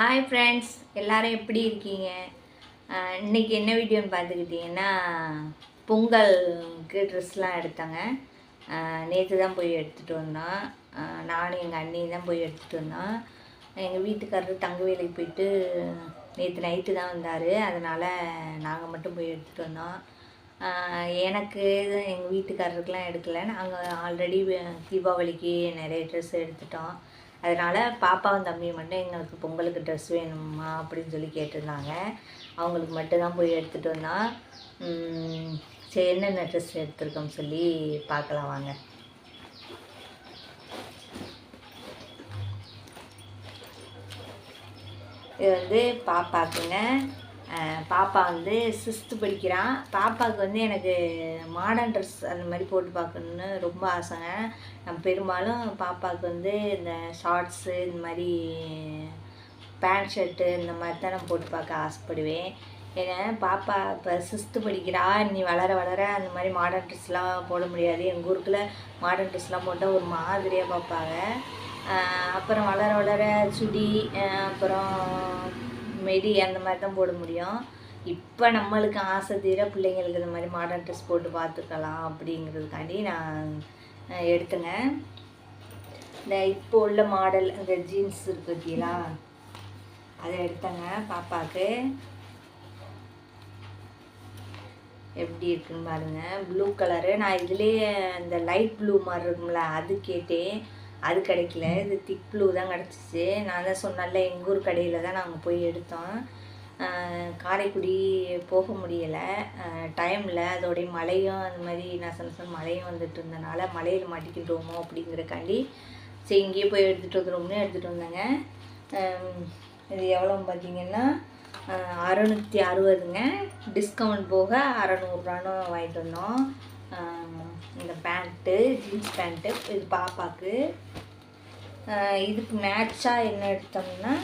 Hi friends எல்லோரும் எப்படி இருக்கீங்க? இன்றைக்கி இன்னைக்கு என்ன வீடியோன்னு பார்த்துக்கிட்டிங்கன்னா பொங்கலுக்கு ட்ரெஸ்லாம் எடுத்தாங்க. நேற்று தான் போய் எடுத்துகிட்டு வந்தோம். நானும் எங்கள் அண்ணியும் தான் போய் எடுத்துகிட்டு வந்தோம். எங்கள் வீட்டுக்காரர் தங்க வேலைக்கு போயிட்டு நேற்று நைட்டு தான் வந்தார். அதனால் நாங்கள் மட்டும் போய் எடுத்துகிட்டு வந்தோம். எனக்கு எங்கள் வீட்டுக்காரருக்கெலாம் எடுக்கலை. நாங்கள் ஆல்ரெடி தீபாவளிக்கு நிறைய ட்ரெஸ் எடுத்துட்டோம். அதனால் பாப்பாவும் தம்பியும் மட்டும் எங்களுக்கு பொங்கலுக்கு ட்ரெஸ் வேணுமா அப்படின்னு சொல்லி கேட்டிருந்தாங்க. அவங்களுக்கு மட்டும் தான் போய் எடுத்துகிட்டு வந்தால் சரி என்னென்ன ட்ரெஸ் எடுத்திருக்கோம் சொல்லி பார்க்கலாம் வாங்க. இது வந்து பாப்பாக்குங்க. பாப்பா வந்து சிக்ஸ்த்து படிக்கிறான் பாப்பாவுக்கு வந்து எனக்கு மாடர்ன் ட்ரெஸ் அந்த மாதிரி போட்டு பார்க்கணுன்னு ரொம்ப ஆசைங்க. நான் பெரும்பாலும் பாப்பாவுக்கு வந்து இந்த ஷார்ட்ஸு இந்த மாதிரி பேண்ட் ஷர்ட்டு இந்த மாதிரி தான் நான் போட்டு பார்க்க ஆசைப்படுவேன். ஏன்னா பாப்பா இப்போ சிக்ஸ்த்து படிக்கிறா. நீ வளர வளர அந்த மாதிரி மாடர்ன் ட்ரெஸ்லாம் போட முடியாது. எங்கள் ஊருக்குள்ளே மாடர்ன் ட்ரெஸ்லாம் போட்டால் ஒரு மாதிரியாக பார்ப்பாங்க. அப்புறம் வளர வளர சுடி அப்புறம் மெடி அந்த மாதிரி தான் போட முடியும். இப்போ நம்மளுக்கு ஆசை தீர பிள்ளைங்களுக்கு இந்த மாதிரி மாடர்ன் ட்ரெஸ் போட்டு பார்த்துக்கலாம் அப்படிங்கிறதுக்காண்டி நான் எடுத்துங்க எடுத்தேங்க இந்த இப்போ உள்ள மாடல் இந்த ஜீன்ஸ் இருக்கு பார்த்தீங்களா அதை எடுத்தேங்க பாப்பாவுக்கு. எப்படி இருக்குன்னு பாருங்க. ப்ளூ கலரு நான் இதுலேயே இந்த லைட் ப்ளூ மாதிரி இருக்கும்ல அது கேட்டேன். அது கிடைக்கல. இது திக் ப்ளூ தான் கிடச்சிச்சு. நான் தான் சொன்னால எங்கள் ஊர் கடையில் தான் நாங்கள் போய் எடுத்தோம். காரைக்குடி போக முடியலை. டைமில் அதோடைய மழையும் அந்த மாதிரி நான் சொன்ன மழையும் வந்துட்டு இருந்தனால மழையில் மாட்டிக்கிட்டோமோ அப்படிங்கிறக்காண்டி சரி இங்கேயே போய் எடுத்துகிட்டு வந்துடுவோம்னு எடுத்துகிட்டு வந்தேங்க. இது எவ்வளோன்னு பார்த்தீங்கன்னா அறநூற்றி அறுபதுங்க. டிஸ்கவுண்ட் போக அறநூறுவான்னு வாங்கிட்டு வந்தோம். இந்த பேண்ட்டு ஜீன்ஸ் பேண்ட்டு இது பாப்பாக்கு. இதுக்கு மேட்சாக என்ன எடுத்தோம்னா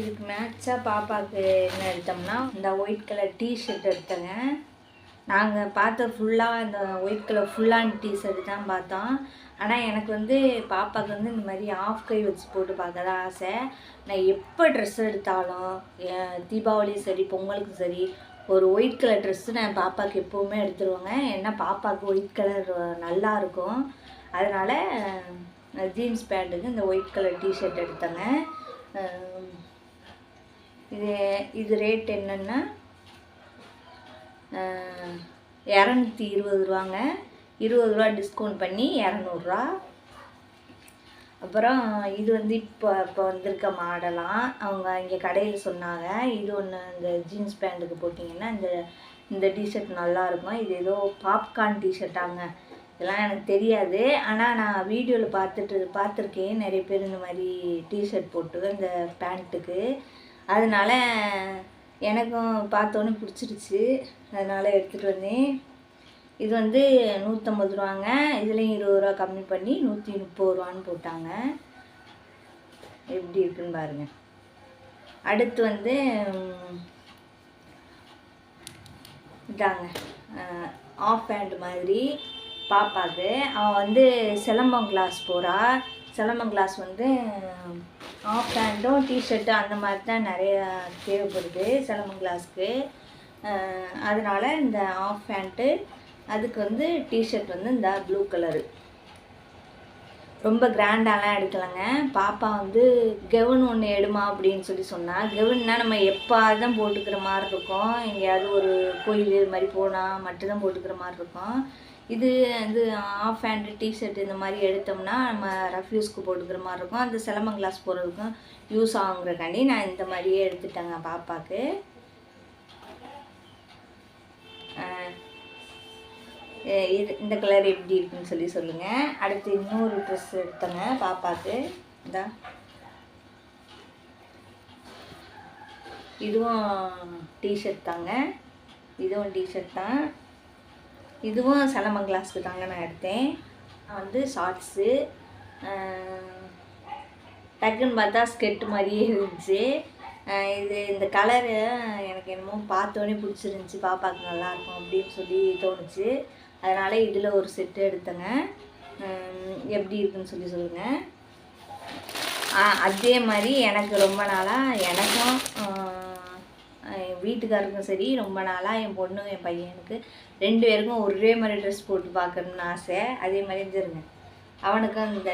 இதுக்கு மேட்சாக பாப்பாவுக்கு என்ன எடுத்தோம்னா இந்த ஒயிட் கலர் டிஷர்ட் எடுத்தேங்க. நாங்கள் பார்த்த ஃபுல்லாக இந்த ஒயிட் கலர் ஃபுல்லான டிஷர்ட் தான் பார்த்தோம். ஆனால் எனக்கு வந்து பாப்பாவுக்கு வந்து இந்த மாதிரி ஆஃப் கை வச்சு போட்டு பார்க்க தான் ஆசை. நான் எப்போ ட்ரெஸ் எடுத்தாலும் தீபாவளியும் சரி பொங்கலுக்கும் சரி ஒரு ஒயிட் கலர் ட்ரெஸ்ஸு நான் பாப்பாவுக்கு எப்போவுமே எடுத்துருவேங்க. ஏன்னா பாப்பாவுக்கு ஒயிட் கலர் நல்லா இருக்கும். அதனால் ஜீன்ஸ் பேண்ட்டுக்கு இந்த ஒயிட் கலர் டிஷர்ட் எடுத்தேங்க. இது இது ரேட் என்னென்னா இரநூத்தி இருபது ரூபாங்க. இருபது ரூபா டிஸ்கவுண்ட் பண்ணி இரநூறுவா அப்புறம் இது வந்து இப்போ இப்போ வந்திருக்க மாடலாம். அவங்க இங்கே கடையில் சொன்னாங்க. இது ஒன்று இந்த ஜீன்ஸ் பேண்ட்டுக்கு போட்டிங்கன்னா இந்த இந்த டிஷர்ட் நல்லா இருக்கும் இது ஏதோ பாப்கார்ன் டிஷர்ட்டாங்க இதெல்லாம் எனக்கு தெரியாது. ஆனால் நான் வீடியோவில் பார்த்துட்டு பார்த்துருக்கேன். நிறைய பேர் இந்த மாதிரி டிஷர்ட் போட்டு இந்த பேண்ட்டுக்கு அதனால எனக்கும் பார்த்தோன்னே பிடிச்சிருச்சு. அதனால் எடுத்துகிட்டு வந்தேன். இது வந்து நூற்றம்பது ரூபாங்க. இதுலேயும் இருபது ரூபா கம்மி பண்ணி நூற்றி முப்பது ரூபான்னு போட்டாங்க. எப்படி இருக்குன்னு பாருங்கள் அடுத்து வந்து இதாங்க. ஆஃப் ஹேண்ட் மாதிரி பாப்பாவுக்கு அவன் வந்து சிலம்பம் கிளாஸ் போகிறா சிலம்பம் கிளாஸ் வந்து ஆஃப் பேண்ட்டும் டிஷர்ட்டு அந்த மாதிரி தான் நிறையா தேவைப்படுது சிலம்பம் கிளாஸ்க்கு அதனால் இந்த ஆஃப் பேண்ட்டு அதுக்கு வந்து டிஷர்ட் வந்து இந்த ப்ளூ கலரு ரொம்ப கிராண்டாலாம் எடுக்கலைங்க. பாப்பா வந்து கெவன் ஒன்று எடுமா அப்படின்னு சொல்லி சொன்னால் கெவுன்னா நம்ம எப்போ தான் போட்டுக்கிற மாதிரி இருக்கும். எங்கேயாவது ஒரு கோயில் இது மாதிரி போனால் மட்டும்தான் போட்டுக்கிற மாதிரி இருக்கும். இது வந்து ஆஃப் ஹேண்டு டிஷர்ட் இந்த மாதிரி எடுத்தோம்னா நம்ம ரஃப்யூஸ்க்கு போட்டுக்கிற மாதிரி இருக்கும். அந்த சிலம்பம் கிளாஸ் போடுறதுக்கும் யூஸ் ஆகுங்கிறக்காண்டி நான் இந்த மாதிரியே எடுத்துட்டேங்க பாப்பாவுக்கு இது இந்த கலர் எப்படி இருக்குன்னு சொல்லி சொல்லுங்கள் அடுத்து இன்னொரு ட்ரெஸ் எடுத்தேங்க பாப்பாவுக்கு இதா இதுவும் டிஷர்ட் தாங்க. இதுவும் டிஷர்ட் தான். இதுவும் சலமன் கிளாஸ்க்கு தாங்க நான் எடுத்தேன். நான் வந்து ஷார்ட்ஸு டக்குன்னு பார்த்தா ஸ்கெட்டு மாதிரியே இருந்துச்சு. இது இந்த கலரு எனக்கு என்னமோ பார்த்தோன்னே பிடிச்சிருந்துச்சி. பாப்பாவுக்கு நல்லாயிருக்கும் அப்படின்னு சொல்லி தோணுச்சு. அதனால் இதில் ஒரு செட்டு எடுத்தேங்க. எப்படி இருக்குன்னு சொல்லி சொல்லுங்கள் அதே மாதிரி எனக்கு ரொம்ப நாளாக எனக்கும் வீட்டுக்காருக்கும் சரி ரொம்ப நாளாக என் பொண்ணு என் பையனுக்கு ரெண்டு பேருக்கும் ஒரே மாதிரி ட்ரெஸ் போட்டு பார்க்கணுன்னு ஆசை. அதே மாதிரி இருந்துருங்க. அவனுக்கும் இந்த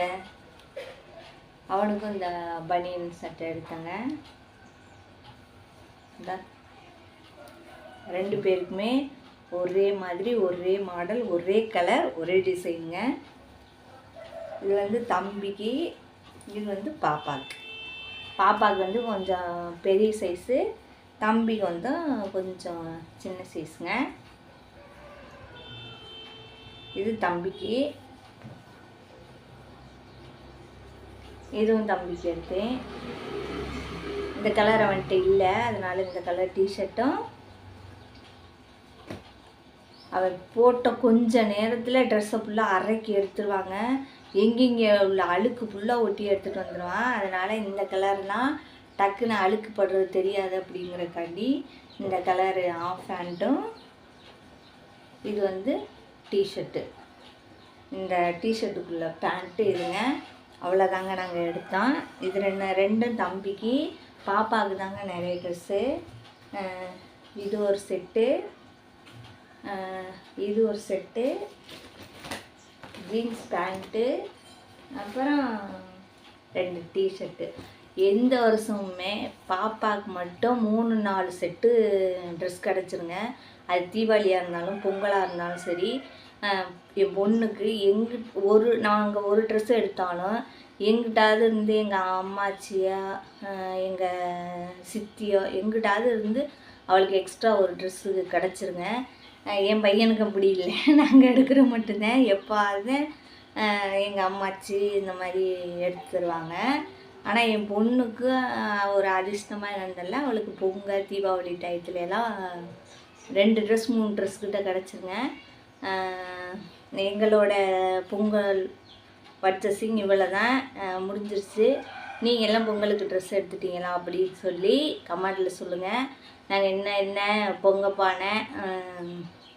அவனுக்கும் இந்த பனியன் சட்டை எடுத்தேங்க. ரெண்டு பேருக்குமே ஒரே மாதிரி ஒரே மாடல் ஒரே கலர் ஒரே டிசைனுங்க இது வந்து தம்பிக்கு இது வந்து பாப்பாவுக்கு பாப்பாவுக்கு வந்து கொஞ்சம் பெரிய சைஸு தம்பி வந்து கொஞ்சம் சின்ன சைஸுங்க இது தம்பிக்கு. இதுவும் தம்பிக்கு எடுத்தேன் இந்த கலர் அவன்கிட்ட இல்லை. அதனால் இந்த கலர் டிஷர்ட்டும் அவன் போட்ட கொஞ்ச நேரத்தில் ட்ரெஸ்ஸை ஃபுல்லாக அரைக்கி எடுத்துருவாங்க. எங்கெங்கே உள்ள அழுக்கு ஃபுல்லாக ஒட்டி எடுத்துகிட்டு வந்துடுவான் அதனால் இந்த கலர்னால் டக்குன்னு அழுக்குப்படுறது தெரியாது அப்படிங்கிறக்காண்டி இந்த கலரு ஆஃப் ஹேண்டும் இது வந்து டிஷர்ட்டு இந்த டிஷர்ட்டுக்குள்ளே பேண்ட்டு இதுங்க அவ்வளோதாங்க நாங்கள் எடுத்தோம். இது ரெண்டு ரெண்டும் தம்பிக்கு பாப்பாவுக்கு தாங்க நிறைய ட்ரெஸ்ஸு இது ஒரு செட்டு இது ஒரு செட்டு ஜீன்ஸ் பேண்ட்டு அப்புறம் ரெண்டு டிஷர்ட்டு எந்த வருஷமுமே பாப்பாவுக்கு மட்டும் மூணு நாலு செட்டு ட்ரெஸ் கிடச்சிருங்க. அது தீபாவளியாக இருந்தாலும் பொங்கலாக இருந்தாலும் சரி என் பொண்ணுக்கு எங்கு ஒரு நாங்கள் ஒரு ட்ரெஸ் எடுத்தாலும் எங்கிட்டாவது இருந்து எங்கள் அம்மாச்சியா எங்கள் சித்தியோ எங்கிட்டாவது இருந்து அவளுக்கு எக்ஸ்ட்ரா ஒரு ட்ரெஸ்ஸு கிடச்சிருங்க. என் பையனுக்கு அப்படி இல்லை. நாங்கள் எடுக்கிற மட்டும்தான். எப்பாவது எங்கள் அம்மாச்சி இந்த மாதிரி எடுத்து தருவாங்க. ஆனால் என் பொண்ணுக்கு ஒரு அதிர்ஷ்டமாக இருந்ததில்ல அவளுக்கு பொங்கல் தீபாவளி டயத்துல எல்லாம் ரெண்டு ட்ரெஸ் மூணு ட்ரெஸ் கிட்ட கிடச்சிருங்க எங்களோட பொங்கல் பர்ச்சேசிங் இவ்வளோ தான் முடிஞ்சிருச்சு. நீங்கள் எல்லாம் பொங்கலுக்கு ட்ரெஸ் எடுத்துட்டீங்களா அப்படின்னு சொல்லி கமெண்டில் சொல்லுங்கள் நாங்கள் என்ன என்ன பொங்க பானை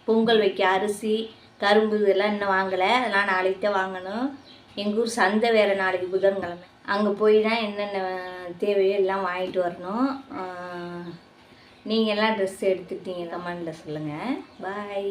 பொங்கல் வைக்க அரிசி கரும்பு இதெல்லாம் இன்னும் வாங்கலை. அதெல்லாம் நாளைக்கு தான் வாங்கணும். எங்கள் ஊர் சந்தை வேறு நாளைக்கு புதன்கிழமை. அங்கே போய் தான் என்னென்ன தேவையோ எல்லாம் வாங்கிட்டு வரணும். நீங்கள் எல்லாம் ட்ரெஸ் எடுத்துக்கிட்டீங்க கமெண்டில் சொல்லுங்கள் பாய்